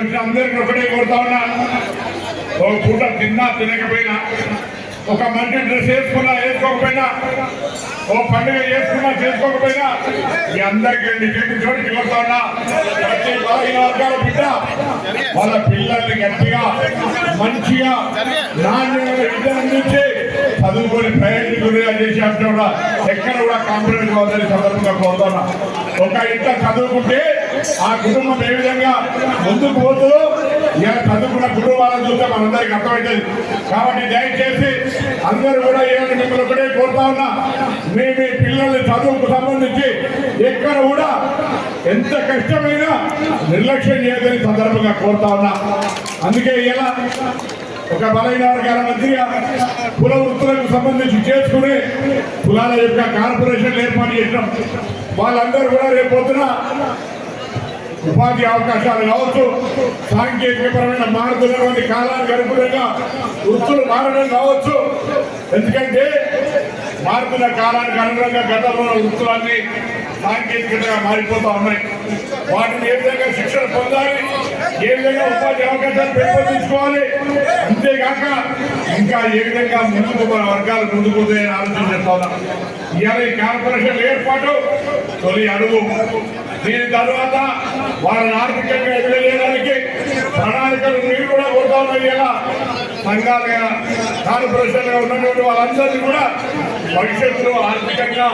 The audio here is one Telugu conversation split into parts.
అందరికీ ఒకటే కోరుతా ఉన్నా. ఒక పూట తిన్నా తినకపోయినా ఒక మంచి డ్రెస్ వేసుకున్నా వేసుకోకపోయినా ఓ పండుగ చేసుకున్నా చేసుకోకపోయినా మీ అందరికీ చెట్టు చేతి చోటికి ఉన్నా. ప్రతి బలహీన వర్గాల బిడ్డ వాళ్ళ పిల్లల్ని గట్టిగా మంచిగా నాణ్యమైన విద్య అందించి చదువుకొని ప్రయోజకులుగా చేసి అంటే కూడా ఎక్కడ కూడా కాంప్రమైజ్ కావాలని సందర్భంగా కోరుతున్నా ఒక ఇంట చదువుకుంటే ఆ కుటుంబం ఏ విధంగా ముందుకు పోతుందో ఇలా చదువుకున్న కుటుంబాలను చూస్తే మనందరికి అర్థమవుతుంది కాబట్టి దయచేసి అందరూ కూడా ఏమైనా మిమ్మల్ని ఒకటే కోరుతా ఉన్నా మీ మీ పిల్లల్ని చదువుకు సంబంధించి ఎక్కడ కూడా ఎంత కష్టమైనా నిర్లక్ష్యం చేయదని సందర్భంగా కోరుతా ఉన్నా. అందుకే ఇలా ఒక బలైన వర్గాల మంత్రిగా కుల వృత్తులకు సంబంధించి చేసుకుని కులాల యొక్క కార్పొరేషన్ ఏర్పాటు చేసినాం. వాళ్ళందరూ కూడా రేపు పొద్దున ఉపాధి అవకాశాలు కావచ్చు సాంకేతికపరమైన మారుతున్నటువంటి కాలానికి అనుగుణంగా వృత్తులు మారడం కావచ్చు. ఎందుకంటే మారుతున్న కాలానికి అనుగుణంగా గతంలో వృత్తులన్నీ సాంకేతికతగా మారిపోతూ ఉన్నాయి. వాటిని ఏ విధంగా శిక్షణ పొందాలి? ఏ విధంగా ఉపాధి అవకాశాలు పెంపొందించుకోవాలి? అంతేకాక ఇంకా ఏ విధంగా ముందుకు మన వర్గాలు ముందుకు ఆలోచన చేస్తా ఉన్నాం. ఇవాళ ఈ కార్పొరేషన్ ఏర్పాటు తొలి అడుగు. దీని తర్వాత వారిని ఆర్థికంగా ఎదురయ్యడానికి ప్రణాళికలు మీరు కూడా కోరుతా ఉన్నాయి సంఘాలుగా కార్పొరేషన్గా ఉన్నటువంటి వాళ్ళందరినీ కూడా భవిష్యత్తులో ఆర్థికంగా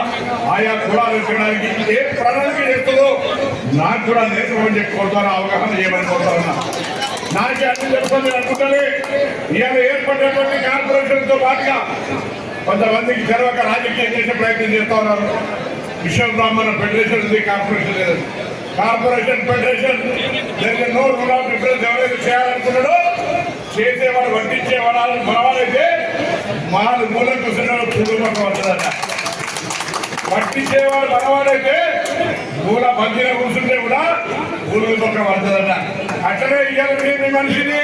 ఆయా కులాలు చేయడానికి ఏ ప్రణాళిక చేస్తుందో నాకు కూడా నేర్చుకోమని చెప్పి కోరుతాను అవగాహన చేయమని కోరుతా నాకే అన్ని తెలుస్తుంది అనుకుంటే ఇవాళ ఏర్పడినటువంటి కార్పొరేషన్తో పాటుగా కొంతమందికి తెరవక రాజకీయం చేసే ప్రయత్నం చేస్తా ఉన్నారు. విశ్వ బ్రాహ్మణ ఫెడరేషన్ ఉంది కార్పొరేషన్ లేదు. కార్పొరేషన్ ఫెడరేషన్ జరిగే నో రూల్ ఆఫ్ డిఫరెన్స్ ఎవరైతే చేయాలనుకున్నాడో చేసేవాడు వడ్డించేవాడు మనవాడైతే మాలు మూల కూర్చున్నాడు కుటుంబం వస్తుందట. పట్టించేవాడు మనవాడైతే మూల మధ్యన కూర్చుంటే కూడా పూర్వ పక్క పడుతుందట. అట్లనే ఇవాళ మీ మనిషిని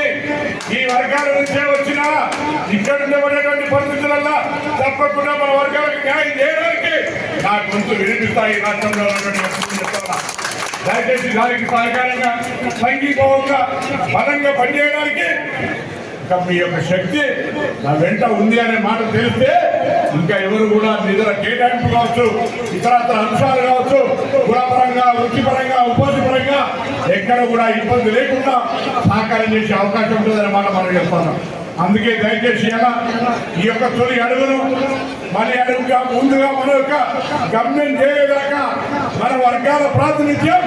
ఈ వర్గాల నుంచే వచ్చిన ఇక్కడ ఉండబడేటువంటి పరిస్థితులల్లో తప్పకుండా మన వర్గాలకు న్యాయం చేయడం నా గొంతు వినిపిస్తాయి రాష్ట్రంలో దయచేసి దానికి సహకారంగా సంఘీభావంగా బలంగా పనిచేయడానికి మీ యొక్క శక్తి నా వెంట ఉంది అనే మాట తెలిస్తే ఇంకా ఎవరు కూడా నిధుల కేటాయింపు కావచ్చు ఇతరత్ర అంశాలు కావచ్చు కులపరంగా వృత్తిపరంగా ఉపాధి పరంగా ఎక్కడ కూడా ఇబ్బంది లేకుండా సహకారం చేసే అవకాశం ఉంటుందనే మాట మనం చెప్తున్నాం. అందుకే దయచేసి ఎలా ఈ యొక్క తొలి అడుగును మరి అడుగుగా ముందుగా మన యొక్క గమ్యం చేయలేదాకా మన వర్గాల ప్రాతినిధ్యం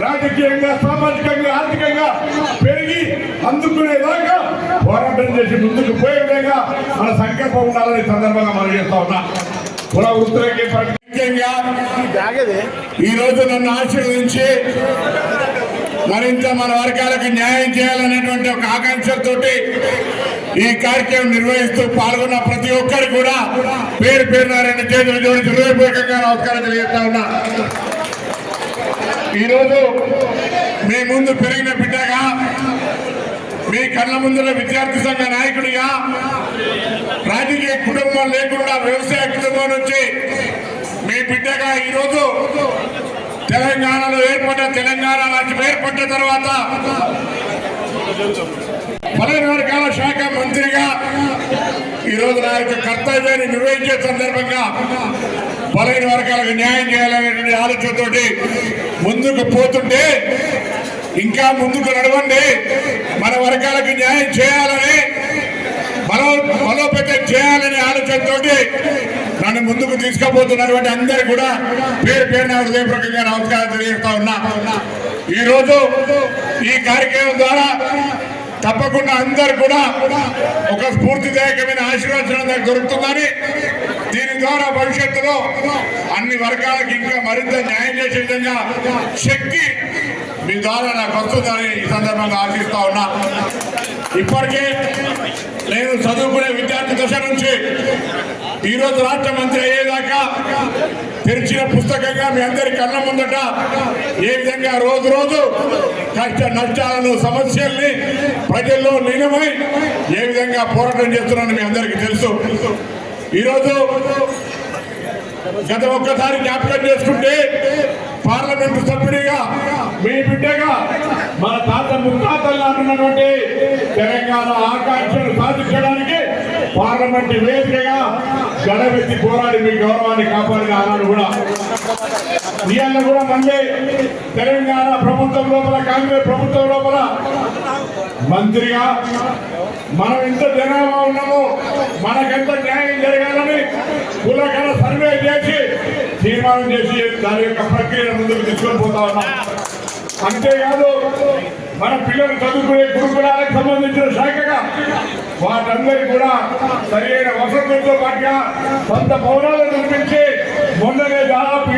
రాజకీయంగా సామాజికంగా ఆర్థికంగా పెరిగి అందుకునేదాకా పోరాటం చేసి ముందుకు పోయే విధంగా మన సంకల్పం ఉండాలని సందర్భంగా మనం చేస్తా ఉన్నా. కుల వృత్తులకి ఈ రోజు నన్ను ఆశీర్వదించి మరింత మన వర్గాలకు న్యాయం చేయాలనేటువంటి ఒక ఆకాంక్షతోటి ఈ కార్యక్రమం నిర్వహిస్తూ పాల్గొన్న ప్రతి ఒక్కరు కూడా పేరు పేరున రెండు చేతులు జోడించి హృదయపూర్వకంగా నమస్కారం తెలియజేస్తా ఉన్నా. ఈరోజు మీ ముందు పెరిగిన బిడ్డగా మీ కళ్ళ ముందుల విద్యార్థి సంఘ నాయకుడిగా రాజకీయ కుటుంబం లేకుండా వ్యవసాయ కుటుంబం నుంచి మీ బిడ్డగా ఈరోజు తెలంగాణలో ఏర్పడ్డ తెలంగాణ రాష్ట్రం ఏర్పడ్డ తర్వాత పదవి వర్గాల శాఖ మంత్రిగా ఈరోజు నా యొక్క కర్తవ్యాన్ని నిర్వహించే సందర్భంగా బలైన వర్గాలకు న్యాయం చేయాలనేటువంటి ఆలోచనతోటి ముందుకు పోతుంటే ఇంకా ముందుకు నడవండి. మన వర్గాలకు న్యాయం చేయాలని బలో బలోపేతం చేయాలనే ఆలోచనతోటి నన్ను ముందుకు తీసుకుపోతున్నటువంటి అందరు కూడా పేరు పేరున హృదయపూర్వకంగా నమస్కారం తెలియజేస్తా ఉన్నా. ఈ రోజు ఈ కార్యక్రమం ద్వారా తప్పకుండా అందరు కూడా ఒక స్ఫూర్తిదాయకమైన ఆశీర్వచనం దొరుకుతుందని దీని ద్వారా భవిష్యత్తులో అన్ని వర్గాలకు ఇంకా మరింత న్యాయం చేసే విధంగా శక్తి మీ ద్వారా నాకు వస్తుందని ఈ సందర్భంగా ఆశిస్తా ఉన్నా. ఇప్పటికే నేను చదువుకునే విద్యార్థి దశ నుంచి ఈరోజు రాష్ట్ర మంత్రి అయ్యేదాకా తెరిచిన పుస్తకంగా మీ అందరి కళ్ళ ముందట ఏ విధంగా రోజు రోజు కష్ట నష్టాలను సమస్యల్ని ప్రజల్లో లీనమై ఏ విధంగా పోరాటం చేస్తున్నానని మీ అందరికీ తెలుసు. ఈరోజు గత ఒక్కసారి జ్ఞాపకం చేసుకుంటే పార్లమెంటు సభ్యుడిగా మీ బిడ్డగా మన తాత ముత్తాతలు అంటున్నటువంటి తెలంగాణ ఆకాంక్షను సాధించడానికి పార్లమెంట్ వేదికగా గడవెత్తి పోరాడి మీ గౌరవాన్ని కాపాడిన ఆనాడు కూడా. ఇవాళ కూడా మళ్ళీ తెలంగాణ ప్రభుత్వం లోపల కాంగ్రెస్ ప్రభుత్వం లోపల మంత్రిగా మనం ఎంత జనాభా ఉన్నామో మనకెంత న్యాయం జరగాలని కులకర సర్వే చేసి తీర్మానం చేసి దాని యొక్క ప్రక్రియను ముందుకు తీసుకొని పోతా ఉన్నాం. అంతేకాదు మన పిల్లలు చదువుకునే గురుకులాలకు సంబంధించిన శాఖగా వాటందరికీ కూడా సరైన వసతులతో పాటుగా కొంత భవనాలు నిర్మించి మొన్ననే దాదాపు